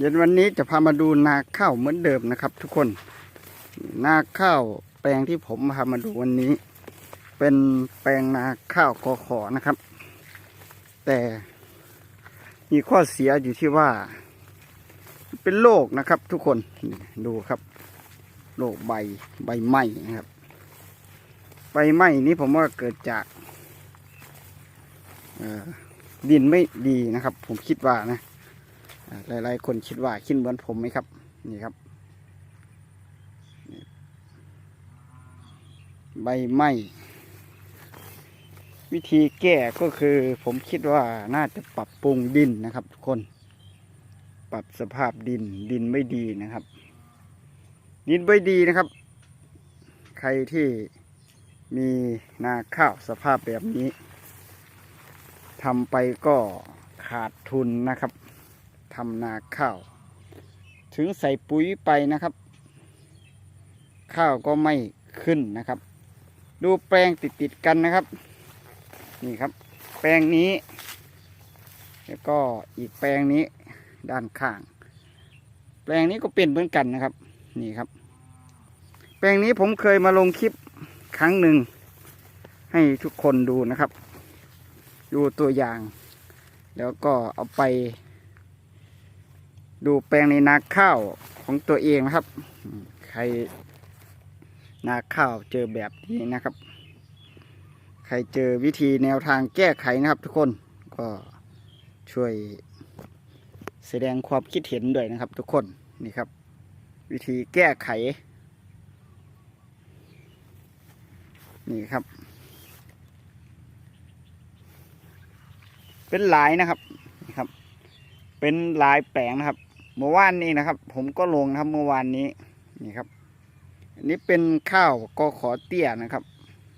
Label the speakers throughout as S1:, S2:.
S1: เย็นวันนี้จะพามาดูนาข้าวเหมือนเดิมนะครับ ทุกคน นาข้าวแปลงที่ผมพามาดูวันนี้ เป็นแปลงนาข้าวกอขอนะครับ แต่มีข้อเสียอยู่ที่ว่า เป็นโรคนะครับ ทุกคนดูครับโรคใบใบไหม้นะครับใบไหม้นี้ผมว่าเกิดจากดินไม่ดีนะครับ ผมคิดว่านะ หลายๆคนคิดว่าคิดเหมือนผมไหมครับ นี่ครับ ใบไหม้วิธีแก้ก็คือผมคิดว่าน่าจะปรับปรุงดินนะครับ ทุกคน ปรับสภาพดินดินไม่ดีนะครับ ดินไม่ดีนะครับ ใครที่มีนาข้าวสภาพแบบนี้ทำไปก็ขาดทุนนะครับ ทำนาข้าว ถึงใส่ปุ๋ยไปนะครับ ข้าวก็ไม่ขึ้นนะครับ ดูแปลงติดติดๆกันนะครับ นี่ครับ แปลงนี้ แล้วก็อีกแปลงนี้ด้านข้าง แปลงนี้ก็เป็นเหมือนกันนะครับ นี่ครับ แปลงนี้ผมเคยมาลงคลิปครั้งหนึ่งให้ทุกคนดูนะครับ ดูตัวอย่าง แล้วก็เอาไป ดูแปลงในนาข้าวของตัวเองนะครับ ใครนาข้าวเจอแบบนี้นะครับ ใครเจอวิธีแนวทางแก้ไขนะครับ ทุกคนก็ช่วยแสดงความคิดเห็นด้วยนะครับ ทุกคนนี่ครับ วิธีแก้ไข นี่ครับ เป็นหลายนะครับนี่ครับ เป็นหลายแปลงนะครับ เมื่อวานนี้นะครับ ผมก็ลงนะครับเมื่อวานนี้นี่ครับ อันนี้เป็นข้าวกอขอเตี้ยนะครับ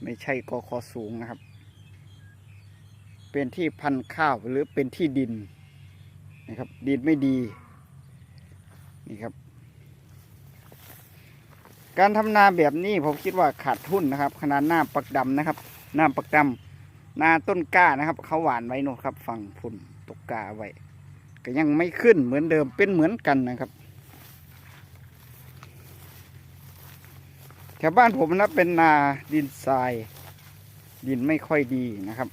S1: ไม่ใช่กอขอสูงนะครับ เป็นที่พันข้าวหรือเป็นที่ดินนะครับ ดินไม่ดีนี่ครับ การทำนาแบบนี้ผมคิดว่าขาดทุนนะครับ ขนาดหน้าปักดำนะครับ หน้าปักดำนาต้นกล้านะครับ เขาหวานไว้นนครับฝั่งพุ่นตกกาไว้ ก็ยังไม่ขึ้นเหมือนเดิมเป็นเหมือนกันนะครับแถวบ้านผมนะเป็นนาดินทราย ดินไม่ค่อยดีนะครับ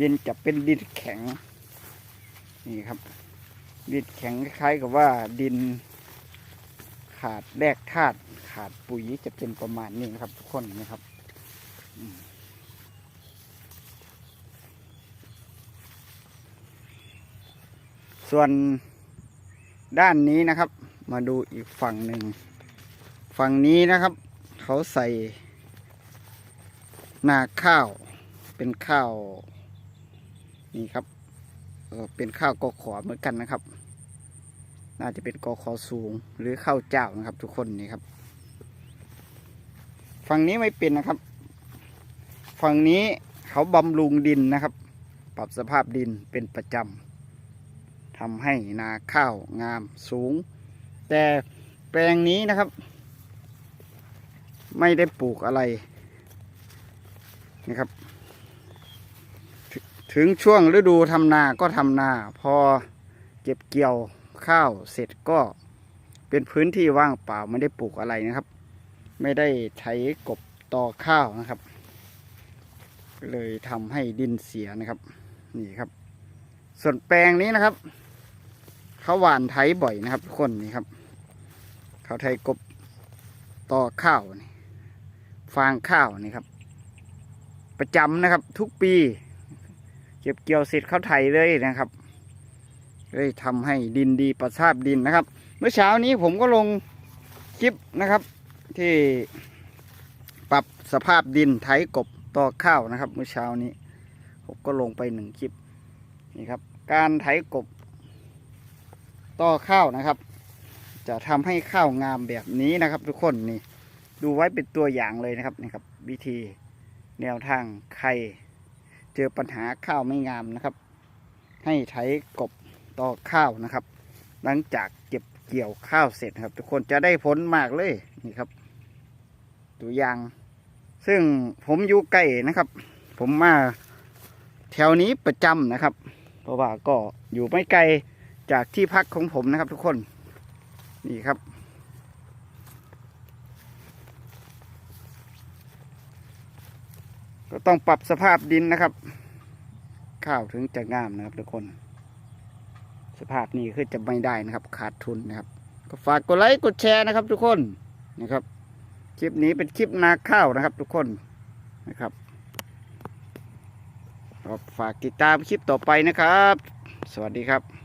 S1: ดินจะเป็นดินแข็งนี่ครับ ดินแข็งคล้ายๆกับว่าดินขาดแร่ธาตุขาดปุ๋ยจะเป็นประมาณนี้นะครับ ทุกคนนะครับอืม ส่วนด้านนี้นะครับ มาดูอีกฝั่งหนึ่ง ฝั่งนี้นะครับ เขาใส่นาข้าวเป็นข้าวนี่ครับเออเป็นข้าวกอขอเหมือนกันนะครับ น่าจะเป็นกอขอสูงหรือข้าวเจ้านะครับ ทุกคนนี่ครับ ฝั่งนี้ไม่เป็นนะครับ ฝั่งนี้เขาบำรุงดินนะครับ ปรับสภาพดินเป็นประจำ ทำให้นาข้าวงามสูง แต่แปลงนี้นะครับ ไม่ได้ปลูกอะไรนะครับ ถึงช่วงฤดูทำนาก็ทำนา พอเก็บเกี่ยวข้าวเสร็จก็เป็นพื้นที่ว่างเปล่าไม่ได้ปลูกอะไรนะครับ ไม่ได้ใช้กบต่อข้าวนะครับ เลยทำให้ดินเสียนะครับ นี่ครับ ส่วนแปลงนี้นะครับ เขาหวานไถบ่อยนะครับ คนนี่ครับ เขาไถกบต่อข้าวนี่ฟางข้าวนี่ครับ ประจำนะครับ ทุกปี เก็บเกี่ยวเสร็จเขาไถเลยนะครับเลยทำให้ดินดีประสาบดินนะครับ เมื่อเช้านี้ผมก็ลงคลิปนะครับ ที่ปรับสภาพดินไถกบต่อข้าวนะครับ เมื่อเช้านี้ ผมก็ลงไปหนึ่งคลิปนี่ครับ การไถกบ ต่อข้าวนะครับ จะทำให้ข้าวงามแบบนี้นะครับ ทุกคนนี่ดูไว้เป็นตัวอย่างเลยนะครับนี่ครับ วิธีแนวทางใครเจอปัญหาข้าวไม่งามนะครับ ให้ไถกบต่อข้าวนะครับ หลังจากเก็บเกี่ยวข้าวเสร็จครับ ทุกคนจะได้ผลมากเลยนี่ครับ ตัวอย่าง ซึ่งผมอยู่ใกล้นะครับ ผมมาแถวนี้ประจำนะครับ เพราะว่าก็อยู่ไม่ไกล จากที่พักของผมนะครับทุกคน นี่ครับ ก็ต้องปรับสภาพดินนะครับ ข้าวถึงจะงามนะครับทุกคน สภาพนี้คือจะไม่ได้นะครับ ขาดทุนนะครับ ก็ฝากกดไลค์กดแชร์นะครับทุกคนนะครับคลิปนี้เป็นคลิปนาข้าวนะครับ ทุกคนนะครับก็ฝากติดตามคลิปต่อไปนะครับ สวัสดีครับ